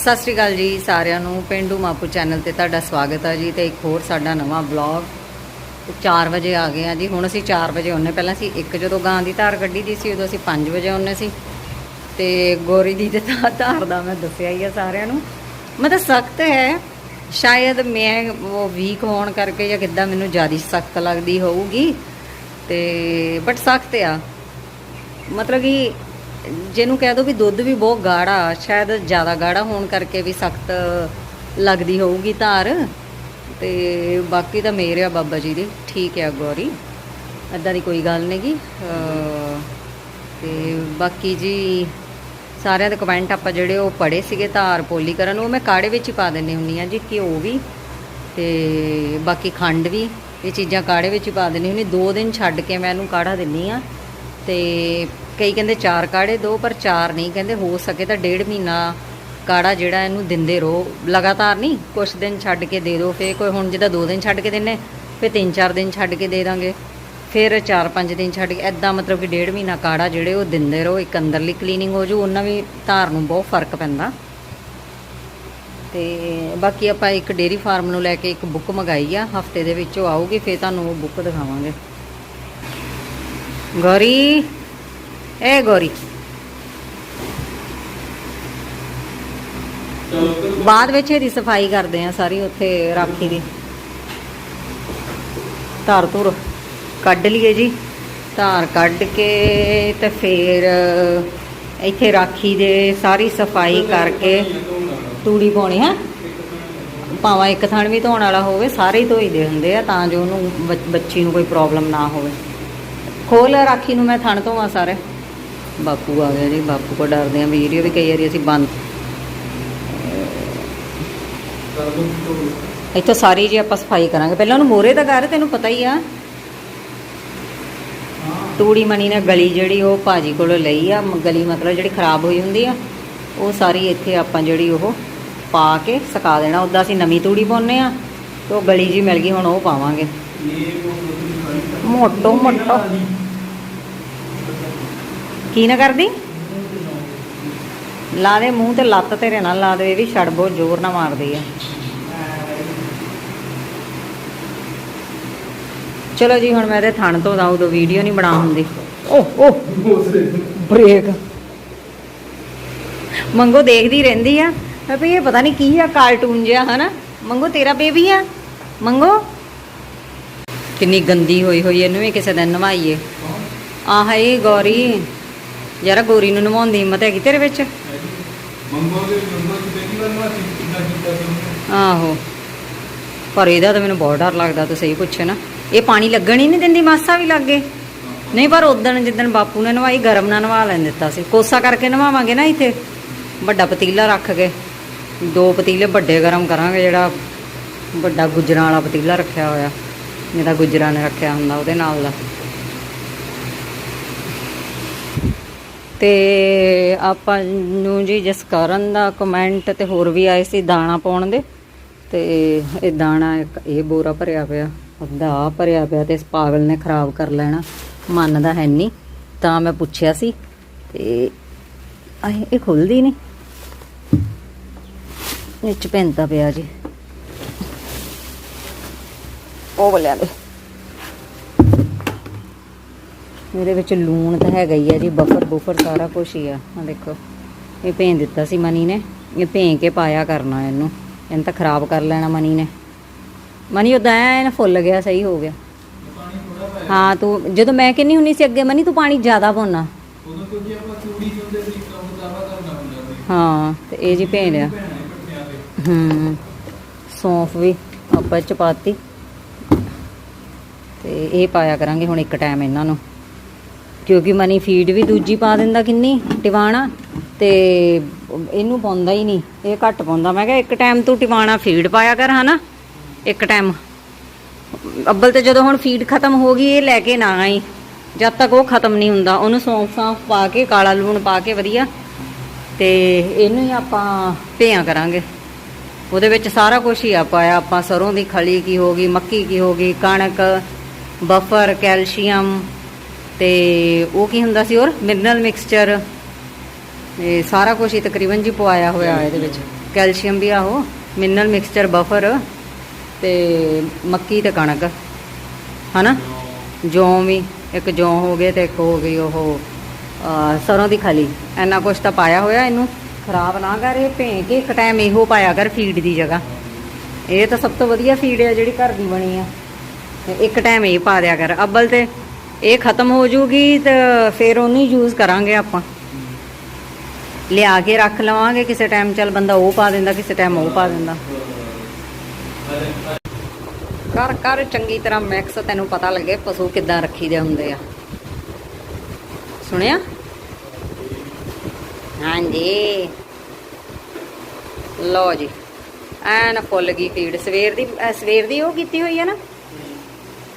ਸਤਿ ਸ਼੍ਰੀ ਅਕਾਲ ਜੀ ਸਾਰਿਆਂ ਨੂੰ, ਪਿੰਡੂ ਮਾਪੂ ਚੈਨਲ ਤੇ ਤੁਹਾਡਾ ਸਵਾਗਤ ਹੈ ਜੀ ਤੇ ਇੱਕ ਹੋਰ ਸਾਡਾ ਨਵਾਂ ਵਲੌਗ 4 ਵਜੇ ਆ ਗਏ ਆ ਜੀ। ਹੁਣ ਅਸੀਂ 4 ਵਜੇ ਆਉਨੇ ਪਹਿਲਾਂ ਸੀ ਇੱਕ ਜਦੋਂ ਗਾਂ ਦੀ ਧਾਰ ਕੱਢੀ ਦੀ ਸੀ, ਉਦੋਂ ਅਸੀਂ 5 ਵਜੇ ਆਉਨੇ ਸੀ। ਤੇ ਗੋਰੀ ਦੀ ਤੇ ਧਾਰ ਦਾ ਮੈਂ ਦੱਸਿਆ ਹੀ ਆ ਸਾਰਿਆਂ ਨੂੰ। ਮਤਲਬ ਸਖਤ ਹੈ। ਸ਼ਾਇਦ ਮੈਂ ਉਹ ਵੀਕ ਹੋਣ ਕਰਕੇ ਜਾਂ ਕਿੱਦਾਂ ਮੈਨੂੰ ਜ਼ਿਆਦਾ ਸਖਤ ਲੱਗਦੀ ਹੋਊਗੀ। ਤੇ ਬਟ ਸਖਤ ਆ। ਮਤਲਬ ਕਿ ਜਿਹਨੂੰ ਕਹਿ ਦੋ ਵੀ ਦੁੱਧ ਵੀ ਬਹੁਤ ਗਾੜਾ, ਸ਼ਾਇਦ ਜ਼ਿਆਦਾ ਗਾੜਾ ਹੋਣ ਕਰਕੇ ਵੀ ਸਖਤ ਲੱਗਦੀ ਹੋਊਗੀ ਧਾਰ। ਤੇ ਬਾਕੀ ਤਾਂ ਮੇਰੇ ਆ ਬਾਬਾ ਜੀ ਦੀ, ਠੀਕ ਹੈ ਗੌਰੀ ਅੱਦਾਂ ਦੀ ਕੋਈ ਗੱਲ ਨਹੀਂਗੀ। ਤੇ ਬਾਕੀ ਜੀ, ਸਾਰਿਆਂ ਦੇ ਕਮੈਂਟ ਆਪਾਂ ਜਿਹੜੇ ਉਹ ਪੜੇ ਸੀਗੇ ਧਾਰ ਪੋਲੀ ਕਰਨ, ਉਹ ਮੈਂ ਕਾੜੇ ਵਿੱਚ ਹੀ ਪਾ ਦਿੰਨੀ ਹੁੰਨੀ ਆ ਜੀ, ਘਿਓ ਵੀ ਤੇ ਬਾਕੀ ਖੰਡ ਵੀ, ਇਹ ਚੀਜ਼ਾਂ ਕਾੜੇ ਵਿੱਚ ਹੀ ਪਾ ਦਿੰਨੀ ਹੁੰਨੀ ਦੋ ਦਿਨ ਛੱਡ ਕੇ ਮੈਂ ਇਹਨੂੰ ਕਾੜਾ ਦਿੰਨੀ ਆ ਤੇ ਕਈ ਕਹਿੰਦੇ ਚਾਰ ਕਾੜੇ ਦੋ, ਪਰ ਚਾਰ ਨਹੀਂ। ਕਹਿੰਦੇ ਹੋ ਸਕੇ ਤਾਂ ਡੇਢ ਮਹੀਨਾ ਕਾੜਾ ਜਿਹੜਾ ਇਹਨੂੰ ਦਿੰਦੇ ਰਹੋ। ਲਗਾਤਾਰ ਨਹੀਂ ਕੁਝ ਦਿਨ ਛੱਡ ਕੇ ਦੇ ਦਿਓ। ਫੇਰ ਕੋਈ ਹੁਣ ਜਿੱਦਾਂ ਦੋ ਦਿਨ ਛੱਡ ਕੇ ਦਿੰਨੇ, ਫੇਰ ਤਿੰਨ ਚਾਰ ਦਿਨ ਛੱਡ ਕੇ ਦੇ ਦਾਂਗੇ। ਫਿਰ 4-5 ਦਿਨ ਛੱਡ ਕੇ ਐਦਾਂ ਮਤਲਬ ਕਿ ਡੇਢ ਮਹੀਨਾ ਕਾੜਾ ਜਿਹੜੇ ਉਹ ਦਿੰਦੇ ਰਹੋ। ਇੱਕ ਅੰਦਰਲੀ ਕਲੀਨਿੰਗ ਹੋ ਜੂ, ਉਹਨਾਂ ਵੀ ਧਾਰ ਨੂੰ ਬਹੁਤ ਫ਼ਰਕ ਪੈਂਦਾ। ਤੇ ਬਾਕੀ ਆਪਾਂ ਇੱਕ ਡੇਰੀ ਫਾਰਮ ਨੂੰ ਲੈ ਕੇ ਇੱਕ ਬੁੱਕ ਮੰਗਾਈ ਆ। ਹਫ਼ਤੇ ਦੇ ਵਿੱਚ ਉਹ ਆਊਗੀ, ਫਿਰ ਤੁਹਾਨੂੰ ਉਹ ਬੁੱਕ ਦਿਖਾਵਾਂਗੇ। ਗੌਰੀ ਏ ਗੌਰੀ ਬਾਅਦ ਵਿੱਚ ਇਹਦੀ ਸਫ਼ਾਈ ਕਰਦੇ ਆ ਸਾਰੀ ਉੱਥੇ ਰਾਖੀ ਦੀ। ਧਾਰ ਧੁਰ ਕੱਢ ਲਈਏ ਜੀ। ਧਾਰ ਕੱਢ ਕੇ ਤੇ ਫਿਰ ਇੱਥੇ ਰਾਖੀ ਦੇ ਸਾਰੀ ਸਫ਼ਾਈ ਕਰਕੇ ਤੂੜੀ ਪਾਉਣੀ ਹੈ। ਭਾਵੇਂ ਇੱਕ ਥਣ ਵੀ ਧੋਣ ਵਾਲਾ ਹੋਵੇ, ਸਾਰੇ ਹੀ ਧੋਈਦੇ ਹੁੰਦੇ ਆ ਤਾਂ ਜੋ ਉਹਨੂੰ ਬੱਚ- ਬੱਚੀ ਨੂੰ ਕੋਈ ਪ੍ਰੋਬਲਮ ਨਾ ਹੋਵੇ। ਖੋਲ ਰਾਖੀ ਨੂੰ, ਮੈਂ ਥਣ ਆ ਸਾਰੇ। ਬਾਪੂ ਆ ਗਿਆ ਜੀ, ਬਾਪੂ ਕੋ ਡਰਦੇ ਆ, ਵੀਡੀਓ ਵੀ ਕਈ ਵਾਰੀ ਅਸੀਂ ਬੰਦ। ਇੱਥੋਂ ਸਾਰੀ ਜੀ ਆਪਾਂ ਸਫ਼ਾਈ ਕਰਾਂਗੇ। ਪਹਿਲਾਂ ਉਹਨੂੰ ਮੋਰੇ ਦਾ ਕਰ ਤੈਨੂੰ ਪਤਾ ਹੀ ਆ। ਤੂੜੀ ਮਣੀ ਨੇ ਗਲੀ ਜਿਹੜੀ ਉਹ ਭਾਜੀ ਕੋਲੋਂ ਲਈ ਆ ਗਲੀ ਮਤਲਬ ਜਿਹੜੀ ਖਰਾਬ ਹੋਈ ਹੁੰਦੀ ਆ, ਉਹ ਸਾਰੀ ਇੱਥੇ ਆਪਾਂ ਜਿਹੜੀ ਉਹ ਪਾ ਕੇ ਸੁਕਾ ਦੇਣਾ। ਉਦਾਂ ਅਸੀਂ ਨਵੀਂ ਤੂੜੀ ਪਾਉਨੇ ਆ, ਤੇ ਉਹ ਗਲੀ ਜੀ ਮਿਲ ਗਈ, ਹੁਣ ਉਹ ਪਾਵਾਂਗੇ। Motto motto. ਕੀ ਨਾ ਕਰਦੀ? ਲਾ ਦੇ ਮੂੰਹ ਤੇ ਲੱਤ ਤੇਰੇ ਨਾਲ ਲਾ ਦੇ ਇਹ ਵੀ ਛੜ ਬਹੁਤ ਜ਼ੋਰ ਨਾਲ ਮਾਰਦੀ ਆ। ਚਲੋ ਜੀ ਹੁਣ ਮੈਂ ਇਹਦੇ ਥਣ ਤੋਂ ਦਾ ਉਦੋਂ ਵੀਡੀਓ ਨਹੀਂ ਬਣਾ ਹੁੰਦੀ। ਓਹ ਓਹ। ਬ੍ਰੇਕ। ਮੰਗੋ ਦੇਖਦੀ ਰਹਿੰਦੀ ਆ। ਵੀ ਇਹ ਪਤਾ ਨਹੀਂ ਕੀ ਆ ਕਾਰਟੂਨ ਜਿਹਾ ਹਨਾ? ਮੰਗੋ ਤੇਰਾ ਬੇਬੀ ਆ? ਮੰਗੋ। ਕਿੰਨੀ ਗੰਦੀ ਹੋਈ ਹੋਈ ਇਹਨੂੰ ਵੀ ਕਿਸੇ ਦਿਨ ਨਵਾਈਏ। ਆਹ ਇਹ ਗੌਰੀ। ਯਾਰ ਗੋਰੀ ਨੂੰ ਨਵਾਉਣ ਦੀ ਹਿੰਮਤ ਹੈਗੀ ਤੇਰੇ ਵਿੱਚ? ਨਾ ਆਹੋ। ਪਰ ਇਹਦਾ ਤਾਂ ਮੈਨੂੰ ਬਹੁਤ ਡਰ ਲੱਗਦਾ, ਤੂੰ ਸਹੀ ਪੁੱਛੇ ਨਾ। ਇਹ ਪਾਣੀ ਲੱਗਣ ਹੀ ਨਹੀਂ ਦਿੰਦੀ, ਮਾਸਾ ਵੀ ਲੱਗੇ ਨਹੀਂ, ਪਰ ਉਦਣ ਜਿੱਦਣ ਬਾਪੂ ਨੇ ਨਵਾਈ, ਗਰਮ ਨਾਲ ਨਵਾ ਲੈਣ ਦਿੱਤਾ ਸੀ। ਕੋਸਾ ਕਰਕੇ ਨਵਾਵਾਂਗੇ ਨਾ ਇੱਥੇ। ਵੱਡਾ ਪਤੀਲਾ ਰੱਖ ਕੇ। ਦੋ ਪਤੀਲੇ ਵੱਡੇ ਗਰਮ ਕਰਾਂਗੇ, ਜਿਹੜਾ ਵੱਡਾ ਗੁਜਰਾਂ ਵਾਲਾ ਪਤੀਲਾ ਰੱਖਿਆ ਹੋਇਆ। ਜਿਹੜਾ ਗੁਜਰਾਂ ਨੇ ਰੱਖਿਆ ਹੁੰਦਾ ਉਹਦੇ ਨਾਲ ਦਾ। ਤੇ ਆਪਾਂ ਨੂੰ ਜੀ ਜਸਕਰਨ ਦਾ ਕਮੈਂਟ ਤੇ ਹੋਰ ਵੀ ਆਏ ਸੀ ਦਾਣਾ ਪਾਉਣ ਦੇ। ਤੇ ਇਹ ਦਾਣਾ ਇੱਕ ਇਹ ਬੋਰਾ ਭਰਿਆ ਪਿਆ ਅੱਧਾ ਆਹ ਭਰਿਆ ਪਿਆ ਤੇ ਇਸ ਪਾਗਲ ਨੇ ਖਰਾਬ ਕਰ ਲੈਣਾ, ਮੰਨਦਾ ਹੈ ਨਹੀਂ ਤਾਂ ਮੈਂ ਪੁੱਛਿਆ ਸੀ, ਤੇ ਇਹ ਖੁੱਲਦੀ ਨਹੀਂ ਇਹ ਚ ਪਿਆ ਜੀ। ਉਹ ਬਲਿਆ ਦੇ ਮੇਰੇ ਵਿੱਚ ਲੂਣ ਤਾਂ ਹੈਗਾ ਹੀ ਆ ਜੀ ਬਫਰ ਬੁਫਰ ਸਾਰਾ ਕੁਝ ਹੀ ਆ। ਆ ਦੇਖੋ ਇਹ ਭੇਂ ਦਿੱਤਾ ਸੀ ਮਨੀ ਨੇ। ਇਹ ਭੇਂ ਕੇ ਪਾਇਆ ਕਰਨਾ ਇਹਨੂੰ। ਇਹਨੂੰ ਤਾਂ ਖਰਾਬ ਕਰ ਲੈਣਾ ਮਨੀ ਨੇ। ਮਨੀ ਉਦਾਂ ਐਨ ਫੁੱਲ ਗਿਆ ਸਹੀ ਹੋ ਗਿਆ। ਹਾਂ ਤੂੰ ਜਦੋਂ ਮੈਂ ਕਹਿੰਨੀ ਹੁੰਨੀ ਸੀ ਅੱਗੇ ਮਨੀ ਤੂੰ ਪਾਣੀ ਜ਼ਿਆਦਾ ਪਾਉਣਾ। ਹਾਂ ਤੇ ਇਹ ਜੀ ਭੇਂ ਲਿਆ। ਹੀ ਸੌਂਫ ਵੀ ਆਪਾਂ ਚ ਪਾਤੀ ਤੇ ਇਹ ਪਾਇਆ ਕਰਾਂਗੇ ਹੁਣ ਇੱਕ ਟਾਈਮ ਇਹਨਾਂ ਨੂੰ। ਕਿਉਂਕਿ ਮਨੀ ਫੀਡ ਵੀ ਦੂਜੀ ਪਾ ਦਿੰਦਾ ਕਿੰਨੀ? ਟਿਵਾਣਾ ਤੇ ਇਹਨੂੰ ਪਾਉਂਦਾ ਹੀ ਨਹੀਂ। ਇਹ ਘੱਟ ਪਾਉਂਦਾ। ਮੈਂ ਕਿਹਾ ਇੱਕ ਟਾਈਮ ਤੂੰ ਟਿਵਾਣਾ ਫੀਡ ਪਾਇਆ ਕਰ, ਹਨਾ? ਇੱਕ ਟਾਈਮ ਅੱਬਲ ਤੇ ਜਦੋਂ ਹੁਣ ਫੀਡ ਖਤਮ ਹੋ ਗਈ, ਇਹ ਲੈ ਕੇ ਨਾ ਆਈ। ਜਦ ਤੱਕ ਉਹ ਖਤਮ ਨਹੀਂ ਹੁੰਦਾ। ਉਹਨੂੰ ਸੌਂਫ ਸਾਂਫ ਪਾ ਕੇ, ਕਾਲਾ ਲੂਣ ਪਾ ਕੇ ਵਧੀਆ। ਤੇ ਇਹਨੂੰ ਹੀ ਆਪਾਂ ਭਿਆਂ ਕਰਾਂਗੇ। ਉਹਦੇ ਵਿੱਚ ਸਾਰਾ ਕੁਝ ਹੀ ਆ ਪਾਇਆ। ਆਪਾਂ ਸਰੋਂ ਦੀ ਖਲੀ ਕੀ ਹੋ ਗਈ, ਮੱਕੀ ਕੀ ਹੋ ਗਈ, ਕਣਕ ਬਫਰ ਕੈਲਸ਼ੀਅਮ ਤੇ ਉਹ ਕੀ ਹੁੰਦਾ ਸੀ ਔਰ ਮਿਨਰਲ ਮਿਕਸਚਰ। ਇਹ ਸਾਰਾ ਕੁਝ ਹੀ ਤਕਰੀਬਨ ਜੀ ਪਵਾਇਆ ਹੋਇਆ ਇਹਦੇ ਵਿੱਚ। ਕੈਲਸ਼ੀਅਮ ਵੀ ਆਹੋ ਉਹ ਮਿਨਰਲ ਮਿਕਸਚਰ ਬਫਰ ਤੇ ਮੱਕੀ ਤੇ ਕਣਕ। ਹਨਾ? ਜੌਂ ਵੀ ਇੱਕ ਜੌਂ ਹੋ ਗਏ ਤੇ ਇੱਕ ਹੋ ਗਈ ਉਹ ਅਹ, ਸਰੋਂ ਦੀ ਖਲੀ। ਇੰਨਾ ਕੁਛ ਤਾਂ ਪਾਇਆ ਹੋਇਆ ਇਹਨੂੰ। ਖਰਾਬ ਨਾ ਕਰ ਇਹ ਭੇਂ ਕੇ ਇੱਕ ਟਾਈਮ ਇਹੋ ਪਾਇਆ ਕਰ ਫੀਡ ਦੀ ਜਗ੍ਹਾ। ਇਹ ਤਾਂ ਸਭ ਤੋਂ ਵਧੀਆ ਫੀਡ ਹੈ ਜਿਹੜੀ ਘਰ ਦੀ ਬਣੀ ਆ। ਇੱਕ ਟਾਈਮ ਇਹ ਪਾ ਦਿਆ ਕਰ। ਅੱਬਲ ਤੇ ਇਹ ਖਤਮ ਹੋ ਜੂਗੀ ਤੇ ਫਿਰ ਉਹਨੂੰ ਯੂਜ਼ ਕਰਾਂਗੇ ਆਪਾਂ। ਲਿਆ ਕੇ ਰੱਖ ਲਵਾਂਗੇ ਕਿਸੇ ਟਾਈਮ ਚੱਲ ਬੰਦਾ ਉਹ ਪਾ ਦਿੰਦਾ, ਕਿਸੇ ਟਾਈਮ ਉਹ ਪਾ ਦਿੰਦਾ। ਕਰ ਕਰ, ਚੰਗੀ ਤਰ੍ਹਾਂ ਮਿਕਸ ਤੈਨੂੰ ਪਤਾ ਲੱਗੇ ਪਸ਼ੂ ਕਿੱਦਾਂ ਰੱਖੀਦੇ ਹੁੰਦੇ ਆ। ਸੁਣਿਆ? ਹਾਂਜੀ। ਲਓ ਜੀ, ਐਨ ਫੁੱਲ ਗਈ ਫੀਡ ਸਵੇਰ ਦੀ ਸਵੇਰ ਦੀ ਉਹ ਕੀਤੀ ਹੋਈ ਹੈ ਨਾ?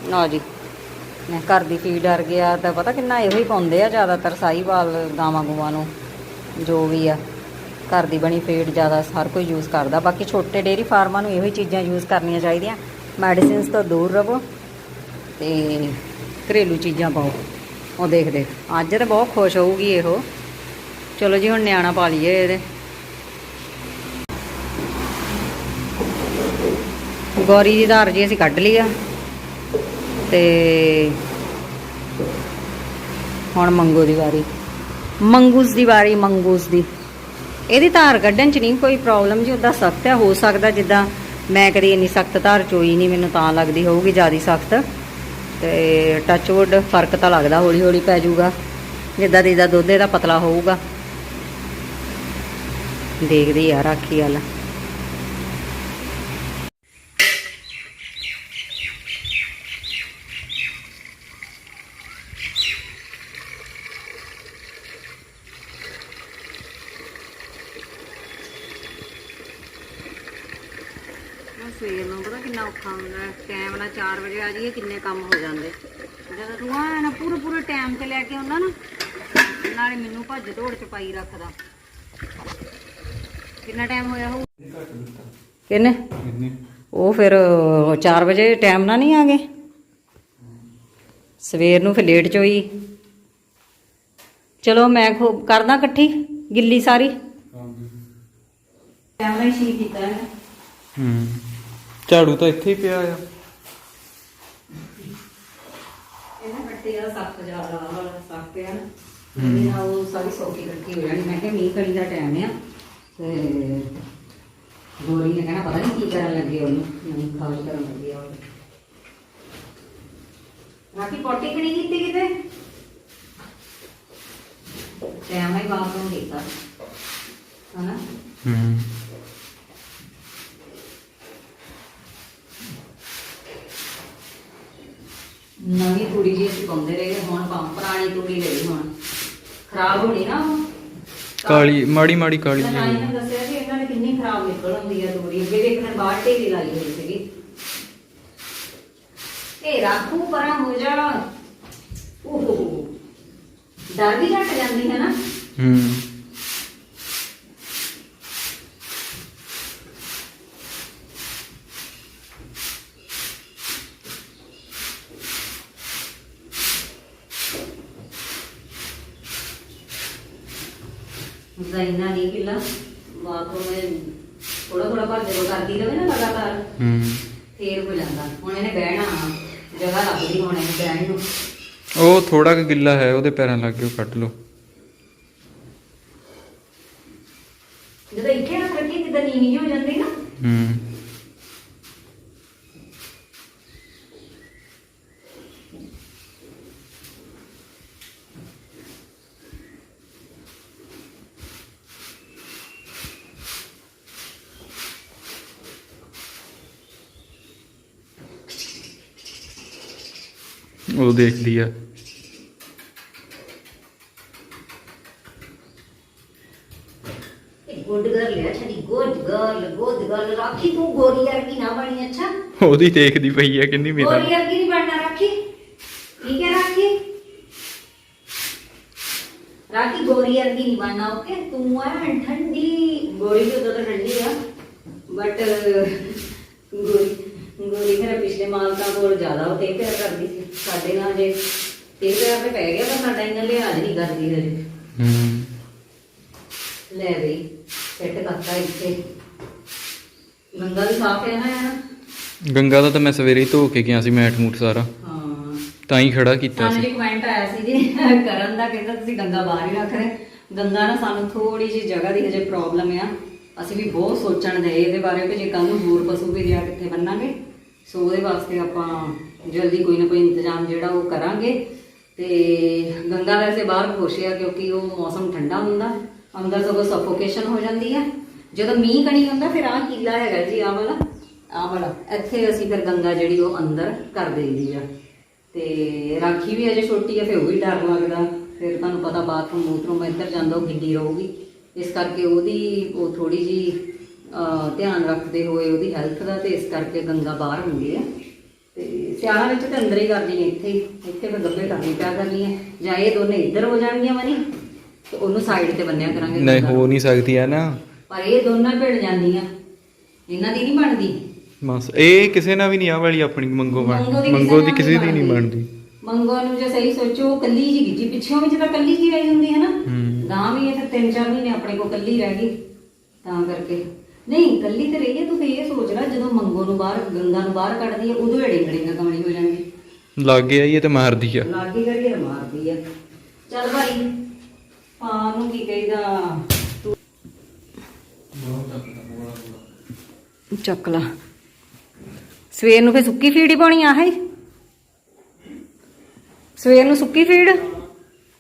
ਲਓ ਜੀ। ਮੈਂ ਘਰ ਦੀ ਫੀਡ ਡਰ ਗਿਆ, ਤਾਂ ਪਤਾ ਕਿੰਨਾ ਇਹੋ ਹੀ ਪਾਉਂਦੇ ਆ ਜ਼ਿਆਦਾਤਰ ਸਾਹੀਵਾਲ ਗਾਵਾਂ ਗੂਆਂ ਨੂੰ, ਜੋ ਵੀ ਆ। ਘਰ ਦੀ ਬਣੀ ਫੀਡ ਜ਼ਿਆਦਾ ਹਰ ਕੋਈ ਯੂਜ਼ ਕਰਦਾ। ਬਾਕੀ ਛੋਟੇ ਡੇਅਰੀ ਫਾਰਮਾਂ ਨੂੰ ਇਹੋ ਹੀ ਚੀਜ਼ਾਂ ਯੂਜ਼ ਕਰਨੀਆਂ ਚਾਹੀਦੀਆਂ। ਮੈਡੀਸਿਨਸ ਤੋਂ ਦੂਰ ਰਹੋ ਤੇ ਘਰੇਲੂ ਚੀਜ਼ਾਂ ਪਾਓ। ਉਹ ਦੇਖਦੇ ਅੱਜ ਤਾਂ ਬਹੁਤ ਖੁਸ਼ ਹੋਊਗੀ ਇਹੋ। ਚਲੋ ਜੀ, ਹੁਣ ਨਿਆਣਾ ਪਾ ਲਈਏ ਇਹਦੇ। ਗੌਰੀ ਦੀ ਧਾਰ ਜੀ ਅਸੀਂ ਕੱਢ ਲਈ ਆ। ਤੇ ਹੁਣ ਮੰਗੂ ਦੀ ਵਾਰੀ। ਮੰਗੂਸ ਦੀ ਵਾਰੀ, ਮੰਗੂਸ ਦੀ। ਇਹਦੀ ਧਾਰ ਕੱਢਣ ਚ ਨਹੀਂ ਕੋਈ ਪ੍ਰੋਬਲਮ ਜੀ, ਉਹਦਾ ਸਖਤ ਹੈ ਹੋ ਸਕਦਾ ਜਿੱਦਾਂ ਮੈਂ ਕਦੀ ਇੰਨੀ ਸਖਤ ਧਾਰ ਚੋਈ ਨਹੀਂ, ਮੈਨੂੰ ਤਾਂ ਲੱਗਦੀ ਹੋਊਗੀ ਜ਼ਿਆਦਾ ਸਖਤ। ਤੇ ਟੱਚਵੁੱਡ ਫ਼ਰਕ ਤਾਂ ਲੱਗਦਾ ਹੌਲੀ ਹੌਲੀ ਪੈ ਜਾਊਗਾ। ਜਿੱਦਾਂ ਦੀ ਦਾ ਦੁੱਧ, ਇਹਦਾ ਪਤਲਾ ਹੋਊਗਾ। ਦੇਖਦੀ ਯਾਰ, ਆਖੀ ਗੱਲ। ਸਵੇਰ ਨੂੰ ਪਤਾ ਕਿੰਨਾ ਔਖਾ ਹੁੰਦਾ ਟਾਈਮ ਨਾਲ 4 ਵਜੇ ਆ ਜਾਈਏ ਕਿੰਨੇ ਕੰਮ ਹੋ ਜਾਂਦੇ। ਜਦੋਂ ਤੂੰ ਆ ਨਾ ਪੂਰੇ ਪੂਰੇ ਟਾਈਮ ਤੇ ਲੈ ਕੇ ਆਉਂਦਾ ਨਾ ਨਾਲੇ ਮੈਨੂੰ ਭੱਜ ਦੌੜ ਚ ਪਾਈ ਰੱਖਦਾ। ਕਿੰਨਾ ਟਾਈਮ ਹੋਇਆ ਹੋਊ? ਕਿੰਨੇ? ਉਹ ਫਿਰ 4 ਵਜੇ ਟਾਈਮ ਨਾਲ ਨਹੀਂ ਆ ਗਏ। ਸਵੇਰ ਨੂੰ ਫਿਰ ਲੇਟ ਚ ਹੋਈ। ਚਲੋ ਮੈਂ ਕਰਦਾ ਇਕੱਠੀ ਗਿੱਲੀ ਸਾਰੀ। ਟਾਈਮ ਨਾਲ ਹੀ ਸੀ ਕੀਤਾ ਹੈ ਹੂੰ। ਝਾੜੂ ਤਾਂ ਇੱਥੇ ਹੀ ਪਿਆ ਆ। ਇਹਨਾਂ ਕੱਟੇ ਦਾ ਸਖਤ ਜ਼ਿਆਦਾ ਵਾਲਾ ਸਖਤ ਹੈ ਨਾ। ਇਹਦੇ ਨਾਲ ਉਹ ਸਾਰੀ ਸੌਖੀ ਇਕੱਠੀ ਹੋ ਜਾਣੀ। ਮੈਂ ਕਿਹਾ ਮੀਂਹ ਕਣੀ ਦਾ ਟਾਈਮ ਆ। ਤੇ ਗੋਰੀ ਨੇ ਕਹਿਣਾ ਪਤਾ ਨਹੀਂ ਕੀ ਕਰਨ ਲੱਗੇ ਉਹਨੂੰ। ਨਹੀਂ ਖਾਲ ਕਰਨ ਲੱਗੀ ਆ ਉਹ ਰਾਤੀ ਪੋਟੀ ਕਿ ਨਹੀਂ ਕੀਤੀ ਕਿਤੇ? ਟਾਈਮ ਹੀ ਬਾਥਰੂਮ ਕੀਤਾ। ਹਨਾ? ਹੂੰ। ਨਵੀਂ ਤੂੜੀ ਜੀ ਅਸੀਂ ਪਾਉਂਦੇ ਰਹੇ ਹੁਣ ਪੰਪ ਪੁਰਾਣੀ ਤੂੜੀ ਲਈ ਹੁਣ। ਖਰਾਬ ਹੋਣੀ ਨਾ ਉਹ। ਕਾਲੀ ਮਾੜੀ ਮਾੜੀ ਕਾਲੀ ਤਾਂ ਜਿਹੀ ਹੋਈ। ਨੇ ਦੱਸਿਆ ਕਿ ਇਹਨਾਂ ਨੇ ਕਿੰਨੀ ਖਰਾਬ ਨਿਕਲ ਹੁੰਦੀ ਹੈ ਤੂੜੀ ਅੱਗੇ ਦਿਨ ਬਾਹਰ ਢੇਰੀ ਲਾਈ ਹੋਈ ਸੀਗੀ। ਇਹ ਰਾਖੂ ਪਰਾਂ ਹੋ ਜਾ। ਓਹੋ। ਡਰ ਵੀ ਘਟ ਜਾਂਦੀ ਹੈ ਨਾ। ਹੂੰ ਜ਼ੈਨਾ ਨਹੀਂ ਕਿਲਾ ਬਾਥਰੂਮ ਵਿੱਚ ਥੋੜਾ ਥੋੜਾ ਭਰ ਜਦੋਂ ਕਰਦੀ ਰਵੇ ਨਾ ਲਗਾਤਾਰ ਹੂੰ। ਫੇਰ ਹੋ ਜਾਂਦਾ। ਹੁਣ ਇਹਨੇ ਬਹਿਣਾ ਜਗ੍ਹਾ ਲੱਭਦੀ ਹੁਣ ਇਹਨੇ ਬਹਿਣ ਨੂੰ। ਉਹ ਥੋੜਾ ਕੁ ਗਿੱਲਾ ਹੈ ਉਹਦੇ ਪੈਰਾਂ ਲੱਗੇ ਉਹ ਕੱਢ ਲਓ। ਜਦੋਂ ਇੱਥੇ ਰੱਖ ਰੱਖੀ ਕਿਦਾਂ ਨੀਵੀਂ ਜਿਹੀ ਹੋ ਜਾਂਦੀ ਨਾ। ਹੂੰ। ਉਹ ਦੇਖਦੀ ਆ। ਗੁੱਡ ਗਰਲ ਹੈ ਛੜੀ good girl good girl Rakhi ਤੂੰ ਗੋਰੀ ਵਰਗੀ ਨਾ ਬਣੀ ਅੱਛਾ? ਉਹਦੀ ਦੇਖਦੀ ਪਈ ਆ ਕਹਿੰਦੀ ਮੇਰਾ। ਗੋਰੀ ਵਰਗੀ ਨਹੀਂ ਬਣਨਾ ਰਾਖੀ। ਠੀਕ ਹੈ ਰਾਖੀ? ਰਾਖੀ ਗੋਰੀ ਵਰਗੀ ਨਹੀਂ ਬਣਨਾ ਓਕੇ ਤੂੰ ਆ ਠੰਡੀ ਗੋਰੀ ਉਦੋਂ ਤਾਂ ਠੰਡੀ ਆ ਬਟ ਗੋਰੀ ਗੋਰੀ ਫਿਰ ਪਿਛਲੇ ਮਾਲਕਾਂ ਕੋਲ ਜ਼ਿਆਦਾ ਉਹ ਤੇ ਪਿਆਰ ਕਰਦੀ ਸੀ। ਸਾਡੇ ਨਾਲ ਜੇ ਤੇ ਪਿਆਰ ਤੇ ਪੈ ਗਿਆ ਪਰ ਸਾਡਾ ਇਹਨਾਂ ਲਿਹਾਜ਼ ਨਹੀਂ ਕਰਦੀ ਹਜੇ। ਹੂੰ। ਲੈ ਬਈ ਸੈੱਟ ਕਰਤਾ ਇੱਥੇ। ਗੰਗਾ ਵੀ ਸਾਫ਼ ਹੈ ਨਾ ਗੰਗਾ ਦਾ ਤਾਂ ਮੈਂ ਸਵੇਰੇ ਹੀ ਧੋ ਕੇ ਗਿਆ ਸੀ ਮੈਟ ਮੂਟ ਸਾਰਾ। ਹਾਂ। ਤਾਂ ਹੀ ਖੜਾ ਕੀਤਾ ਸਾਨੂੰ ਸੀ। ਜੀ ਕਮੈਂਟ ਆਇਆ ਸੀ ਜੀ ਕਰਨ ਦਾ ਕਹਿੰਦਾ ਤੁਸੀਂ ਗੰਗਾ ਬਾਹਰ ਹੀ ਰੱਖ ਰਹੇ ਗੰਗਾ ਨਾ ਸਾਨੂੰ ਥੋੜੀ ਜਿਹੀ ਜਗ੍ਹਾ ਦੀ ਹਜੇ ਪ੍ਰੋਬਲਮ ਆ। ਅਸੀਂ ਵੀ ਬਹੁਤ ਸੋਚਣ ਦੇ ਇਹਦੇ ਬਾਰੇ ਕਿ ਜੇ ਕੱਲ ਨੂੰ ਹੋਰ ਪਸ਼ੂ ਵੀ ਲਿਆ ਕਿੱਥੇ ਬੰਨਾਂਗੇ। ਸੋ ਉਹਦੇ ਵਾਸਤੇ ਆਪਾਂ ਜਲਦੀ ਕੋਈ ਨਾ ਕੋਈ ਇੰਤਜ਼ਾਮ ਜਿਹੜਾ ਉਹ ਕਰਾਂਗੇ। ਤੇ ਗੰਗਾ ਵੈਸੇ ਬਾਹਰ ਖੁਸ਼ ਆ ਕਿਉਂਕਿ ਉਹ ਮੌਸਮ ਠੰਡਾ ਹੁੰਦਾ। ਅੰਦਰ ਸਗੋਂ ਸਫੋਕੇਸ਼ਨ ਹੋ ਜਾਂਦੀ ਹੈ। ਜਦੋਂ ਮੀਂਹ ਕਣੀ ਹੁੰਦਾ, ਫਿਰ ਆਹ ਕੀਲਾ ਹੈਗਾ ਜੀ, ਆਹ ਵਾਲਾ। ਆਹ ਵਾਲਾ। ਇੱਥੇ ਅਸੀਂ ਫਿਰ ਗੰਗਾ ਜਿਹੜੀ ਉਹ ਅੰਦਰ ਕਰ ਦੇਈਦੀ ਆ। ਤੇ ਰਾਖੀ ਵੀ ਅਜੇ ਛੋਟੀ ਆ, ਫਿਰ ਉਹ ਵੀ ਡਰ ਲੱਗਦਾ। ਫਿਰ ਤੁਹਾਨੂੰ ਪਤਾ ਬਾਥਰੂਮ ਬੂਥਰੂਮ ਇੱਧਰ ਜਾਂਦਾ, ਉਹ ਗਿੱਲੀ ਰਹੂਗੀ। ਇਸ ਕਰਕੇ ਉਹਦੀ ਉਹ ਥੋੜੀ ਜੀ ਧਿਆਨ ਰੱਖਦੇ ਹੋਏ ਉਹਦੀ ਹੈਲਥ ਦਾ ਤੇ ਇਸ ਕਰਕੇ ਗੰਗਾ ਬਾਹਰ ਹੁੰਦੀ ਹੈ। ਤੇ ਸਿਆਲਾਂ ਵਿੱਚ ਤਾਂ ਅੰਦਰ ਹੀ ਕਰਦੀ ਹੈ ਇੱਥੇ ਹੀ ਇੱਥੇ ਫਿਰ ਗੱਬੇ ਕਰਨੀ ਪਿਆ ਕਰਨੀ ਹੈ। ਜਾਂ ਇਹ ਦੋਨੇ ਇੱਧਰ ਹੋ ਜਾਣਗੀਆਂ ਮਨੀ ਤੇ ਉਹਨੂੰ ਸਾਈਡ ਤੇ ਬੰਨਿਆ ਕਰਾਂਗੇ ਨਹੀਂ। ਹੋ ਨਹੀਂ ਸਕਦੀ ਹੈ ਨਾ। ਪਰ ਇਹ ਦੋਨਾਂ ਭਿੜ ਜਾਂਦੀਆਂ ਇਹਨਾਂ ਦੀ ਨਹੀਂ ਬਣਦੀ। ਬਸ ਇਹ ਕਿਸੇ ਨਾਲ ਵੀ ਨਹੀਂ ਆ ਵਾਲੀ ਆਪਣੀ ਮੰਗੋ ਬਣ ਮੰਗੋ ਦੀ ਕਿਸੇ ਦੀ ਨਹੀਂ ਬਣਦੀ। ਮੰਗੋ ਨੂੰ ਜੇ ਸਹੀ ਸੋਚੋ ਕੱਲੀ ਜੀ ਗਿੱਜੀ ਪਿੱਛੋਂ ਵਿੱਚ ਤਾਂ ਕੱਲੀ ਜੀ ਰਹੀ ਹੁੰਦੀ ਹੈ ਨਾ। ਗਾਂ ਵੀ ਇਹ ਫਿਰ ਤਿੰਨ ਚਾਰ ਮਹੀਨੇ ਆਪਣੇ ਕੋਲ ਕੱਲੀ ਰਹਿ ਗਈ ਤਾਂ ਕਰਕੇ। ਨਹੀਂ ਕੱਲੀ ਤੇ ਰਹੀ ਹੈ ਤੂੰ ਫੇਰ ਇਹ ਸੋਚ ਲੈ ਜਦੋਂ ਮੰਗੋ ਨੂੰ ਬਾਹਰ ਗੰਗਾ ਨੂੰ ਬਾਹਰ ਕੱਢਦੀ ਹੈ ਉਦੋਂ ਏੜੇ ਗੜੀਆਂ ਕਮਲੀ ਹੋ ਜਾਣਗੀ। ਲੱਗ ਗਿਆ ਇਹ ਤੇ ਮਾਰਦੀ ਆ। ਲਾਗੀ ਕਰੀਏ ਮਾਰਦੀ ਆ ਚੱਲ ਭਾਈ ਪਾਂ ਨੂੰ ਕੀ ਕਹੀਦਾ? ਤੂੰ ਚੱਕ ਲਾ। ਸਵੇਰ ਨੂੰ ਫੇ ਸੁੱਕੀ ਫੀਡ ਹੀ ਪਾਉਣੀ ਆ ਹੈ? ਸਵੇਰ ਨੂੰ ਸੁੱਕੀ ਫੀਡ?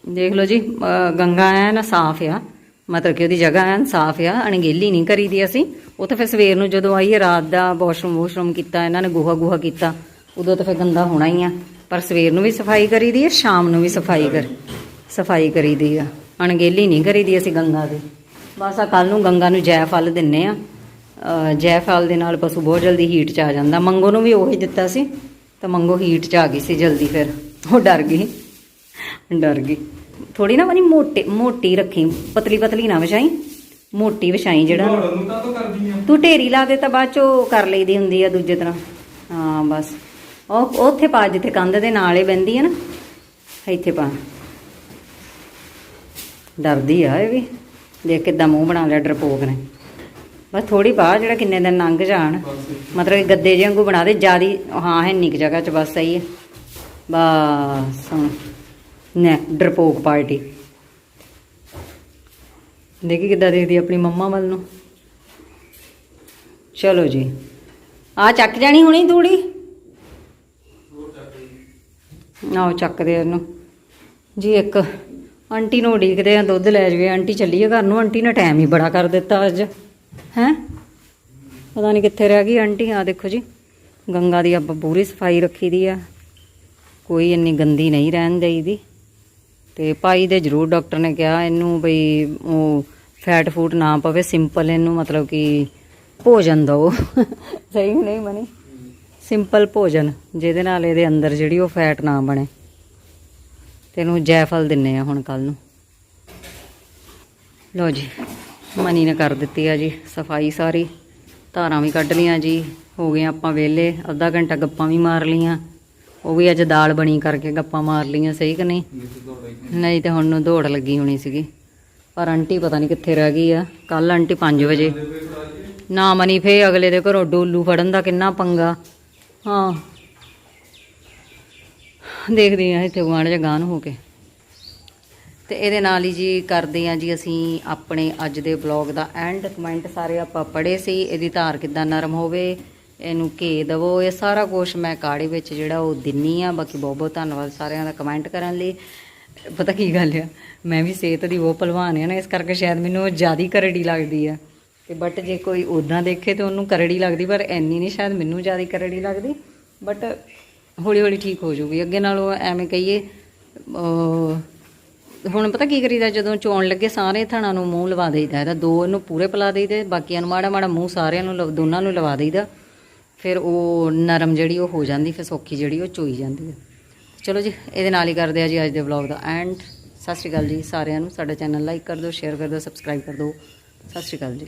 ਦੇਖ ਲਓ ਜੀ ਅਹ ਗੰਗਾ ਐ ਨਾ ਸਾਫ਼ ਆ। ਮਤਲਬ ਕਿ ਉਹਦੀ ਜਗ੍ਹਾ ਐਨ ਸਾਫ਼ ਆ ਅਣਗੇਲੀ ਨਹੀਂ ਕਰੀਦੀ ਅਸੀਂ। ਉਹ ਤਾਂ ਫਿਰ ਸਵੇਰ ਨੂੰ ਜਦੋਂ ਆਈਏ ਰਾਤ ਦਾ ਵਾਸ਼ਰੂਮ ਵਾਸ਼ਰੂਮ ਕੀਤਾ, ਇਹਨਾਂ ਨੇ ਗੋਹਾ ਗੋਹਾ ਕੀਤਾ, ਉਦੋਂ ਤਾਂ ਫਿਰ ਗੰਦਾ ਹੋਣਾ ਹੀ ਆ। ਪਰ ਸਵੇਰ ਨੂੰ ਵੀ ਸਫ਼ਾਈ ਕਰੀਦੀ ਆ ਸ਼ਾਮ ਨੂੰ ਵੀ ਸਫ਼ਾਈ ਕਰ ਸਫ਼ਾਈ ਕਰੀਦੀ ਆ। ਅਣਗੇਲੀ ਨਹੀਂ ਕਰੀਦੀ ਅਸੀਂ ਗੰਗਾ ਦੀ। ਬਸ ਆ ਕੱਲ ਨੂੰ ਗੰਗਾ ਨੂੰ ਜੈ ਫਲ ਦਿੰਨੇ ਆ। ਅਹ ਜੈ ਫਲ ਦੇ ਨਾਲ ਪਸ਼ੂ ਬਹੁਤ ਜਲਦੀ ਹੀਟ ਚ ਆ ਜਾਂਦਾ। ਮੰਗੋ ਨੂੰ ਵੀ ਉਹੀ ਦਿੱਤਾ ਸੀ। ਤਾਂ ਮੰਗੋ ਹੀਟ ਚ ਆ ਗਈ ਸੀ ਜਲਦੀ ਫਿਰ। ਉਹ ਡਰ ਗਈ। ਡਰ ਗਈ। ਥੋੜੀ ਨਾ ਮਨੀ ਮੋਟੇ ਮੋਟੀ ਰੱਖੀ ਪਤਲੀ ਪਤਲੀ ਨਾ ਵਿਛਾਈ ਮੋਟੀ ਵਿਛਾਈ ਜਿਹੜਾ ਤਾਂ ਢੇਰੀ ਲਾ ਦੇ ਤਾਂ ਬਾਅਦ ਚੋਂ ਕਰ ਲਈਦੀ ਹੁੰਦੀ ਆ ਦੂਜੇ ਤਰ੍ਹਾਂ। ਹਾਂ ਬਸ। ਉਹ ਉੱਥੇ ਪਾ ਜਿੱਥੇ ਕੰਧ ਦੇ ਨਾਲ ਹੀ ਬੈੰਦੀ ਆ ਨਾ ਇੱਥੇ ਪਾ। ਡਰਦੀ ਆ ਇਹ ਵੀ। ਦੇਖ ਕਿੱਦਾਂ ਮੂੰਹ ਬਣਾ ਲਿਆ ਡਰਪੋਕ ਨੇ। ਬਸ ਥੋੜੀ ਬਾਹਰ ਜਿਹੜਾ ਕਿੰਨੇ ਦਿਨ ਲੰਘ ਜਾਣ। ਮਤਲਬ ਕਿ ਗੱਦੇ ਜਿਹੇ ਵਾਂਗੂ ਬਣਾ ਦੇ ਜਿਆਦੀ ਹਾਂ ਹੈ ਨਿੱਕ ਜਗ੍ਹਾ ਚ ਬਸ ਸਹੀ ਹੈ ਬਸ ਹੁਣ। ਨੇ ਡਰਪੋਕ ਪਾਰਟੀ ਦੇਖੀ ਕਿੱਦਾਂ ਦੇਖਦੀ ਆਪਣੀ ਮੰਮਾ ਵੱਲ ਨੂੰ ਚਲੋ ਜੀ ਆ ਚੱਕ ਜਾਣੀ ਹੁਣੀ ਤੂੜੀ ਆਓ ਚੱਕਦੇ ਇਹਨੂੰ ਜੀ ਇੱਕ ਆਂਟੀ ਨੂੰ ਉਡੀਕਦੇ ਆ ਦੁੱਧ ਲੈ ਜਵੇ ਆਂਟੀ ਚੱਲੀਏ ਘਰ ਨੂੰ ਆਂਟੀ ਨੇ ਟਾਈਮ ਹੀ ਬੜਾ ਕਰ ਦਿੱਤਾ ਅੱਜ ਹੈ ਪਤਾ ਨਹੀਂ ਕਿੱਥੇ ਰਹਿ ਗਈ ਆਂਟੀ ਆ ਦੇਖੋ ਜੀ ਗੰਗਾ ਦੀ ਆਪਾਂ ਪੂਰੀ ਸਫ਼ਾਈ ਰੱਖੀ ਦੀ ਆ ਕੋਈ ਇੰਨੀ ਗੰਦੀ ਨਹੀਂ ਰਹਿਣ ਦੇਈਦੀ ਤੇ ਪਾਈ ਦੇ ਜ਼ਰੂਰ ਡਾਕਟਰ ਨੇ ਕਿਹਾ ਇਹਨੂੰ ਬਈ ਉਹ ਫੈਟ ਫੂਟ ਨਾ ਪਵੇ ਸਿੰਪਲ ਇਹਨੂੰ ਮਤਲਬ ਕਿ ਭੋਜਨ ਦਿਓ। ਸਹੀ ਨਹੀਂ ਬਣੀ ਸਿੰਪਲ ਭੋਜਨ, ਜਿਹਦੇ ਨਾਲ ਇਹਦੇ ਅੰਦਰ ਜਿਹੜੀ ਉਹ ਫੈਟ ਨਾ ਬਣੇ। ਤੇ ਇਹਨੂੰ ਜੈਫਲ ਦਿੰਨੇ ਆ ਹੁਣ ਕੱਲ ਨੂੰ। ਲੋ ਜੀ, ਮਨੀ ਨੇ ਕਰ ਦਿੱਤੀ ਆ ਜੀ ਸਫ਼ਾਈ ਸਾਰੀ। ਧਾਰਾਂ ਵੀ ਕੱਢ ਲੀਆਂ ਜੀ, ਹੋ ਗਏ ਆਪਾਂ ਵਿਹਲੇ, ਅੱਧਾ ਘੰਟਾ ਗੱਪਾਂ ਵੀ ਮਾਰ ਲੀਆਂ ਉਹ ਵੀ ਅੱਜ ਦਾਲ ਬਣੀ ਕਰਕੇ ਗੱਪਾਂ ਮਾਰ ਲਈਆਂ, ਸਹੀ ਕਿ ਨਹੀਂ? ਨਹੀਂ ਤੇ ਹੁਣ ਨੂੰ ਦੌੜ ਲੱਗੀ ਹੋਣੀ ਸੀਗੀ। ਪਰ ਆਂਟੀ ਪਤਾ ਨਹੀਂ ਕਿੱਥੇ ਰਹਿ ਗਈ ਆ। ਕੱਲ ਆਂਟੀ 5 ਵਜੇ। ਨਾ ਮਨੀ ਫੇ ਅਗਲੇ ਦੇ ਘਰੋਂ ਡੋਲੂ ਫੜਨ ਦਾ ਕਿੰਨਾ ਪੰਗਾ। ਹਾਂ। ਦੇਖਦੇ ਆ ਇੱਥੇ ਗੁਆਂਢ ਚ ਗਾਨ ਹੋ ਕੇ। ਤੇ ਇਹਦੇ ਨਾਲ ਹੀ ਜੀ ਕਰਦੇ ਆ ਜੀ ਅਸੀਂ ਆਪਣੇ ਅੱਜ ਦੇ ਵਲੌਗ ਦਾ ਐਂਡ ਕਮੈਂਟ ਸਾਰੇ ਆਪਾਂ ਪੜ੍ਹੇ ਸੀ, ਇਹਦੀ ਧਾਰ ਕਿੱਦਾਂ ਨਰਮ ਹੋਵੇ ਇਹਨੂੰ ਘੇ ਦਵੋ, ਇਹ ਸਾਰਾ ਕੁਝ ਮੈਂ ਕਾੜੇ ਵਿੱਚ ਜਿਹੜਾ ਉਹ ਦਿੰਨੀ ਆ। ਬਾਕੀ ਬਹੁਤ ਬਹੁਤ ਧੰਨਵਾਦ ਸਾਰਿਆਂ ਦਾ ਕਮੈਂਟ ਕਰਨ ਲਈ। ਪਤਾ ਕੀ ਗੱਲ ਆ? ਮੈਂ ਵੀ ਸਿਹਤ ਦੀ ਉਹ ਭਲਵਾਨ ਆ ਨਾ, ਇਸ ਕਰਕੇ ਸ਼ਾਇਦ ਮੈਨੂੰ ਉਹ ਜ਼ਿਆਦਾ ਕਰੜੀ ਲੱਗਦੀ ਆ। ਤੇ ਬਟ ਜੇ ਕੋਈ ਉਦਾਂ ਦੇਖੇ ਤੇ ਉਹਨੂੰ ਕਰੜੀ ਲੱਗਦੀ, ਪਰ ਐਨੀ ਨਹੀਂ ਸ਼ਾਇਦ ਮੈਨੂੰ ਜ਼ਿਆਦਾ ਕਰੜੀ ਲੱਗਦੀ। ਬਟ ਹੌਲੀ ਹੌਲੀ ਠੀਕ ਹੋ ਜੂਗੀ ਅੱਗੇ ਨਾਲੋਂ ਐਵੇਂ ਕਹੀਏ ਹੁਣ ਪਤਾ ਕੀ ਕਰੀਦਾ? ਜਦੋਂ ਚੋਣ ਲੱਗੇ, ਸਾਰੇ ਥਣਾਂ ਨੂੰ ਮੂੰਹ ਲਵਾ ਦੇਈਦਾ। ਇਹਦਾ ਦੋ ਇਹਨੂੰ ਪੂਰੇ ਪਿਲਾ ਦੇਈਦੇ, ਬਾਕੀਆਂ ਨੂੰ ਮਾੜਾ ਮਾੜਾ ਮੂੰਹ ਸਾਰਿਆਂ ਨੂੰ ਲਵ- ਦੋਨਾਂ ਨੂੰ ਲਵਾ ਦੇਈਦਾ। ਫਿਰ ਉਹ ਨਰਮ ਜਿਹੜੀ ਉਹ ਹੋ ਜਾਂਦੀ, ਫਿਰ ਸੌਖੀ ਜਿਹੜੀ ਉਹ ਚੋਈ ਜਾਂਦੀ ਹੈ ਚਲੋ ਜੀ, ਇਹਦੇ ਨਾਲ ਹੀ ਕਰਦੇ ਆ ਜੀ ਅੱਜ ਦੇ ਵਲੌਗ ਦਾ ਐਂਡ ਸਤਿ ਸ਼੍ਰੀ ਅਕਾਲ ਜੀ ਸਾਰਿਆਂ ਨੂੰ। ਸਾਡਾ ਚੈਨਲ ਲਾਈਕ ਕਰ ਦਿਓ ਸ਼ੇਅਰ ਕਰ ਦਿਓ ਸਬਸਕ੍ਰਾਈਬ ਕਰ ਦਿਓ। ਸਤਿ ਸ਼੍ਰੀ ਅਕਾਲ ਜੀ।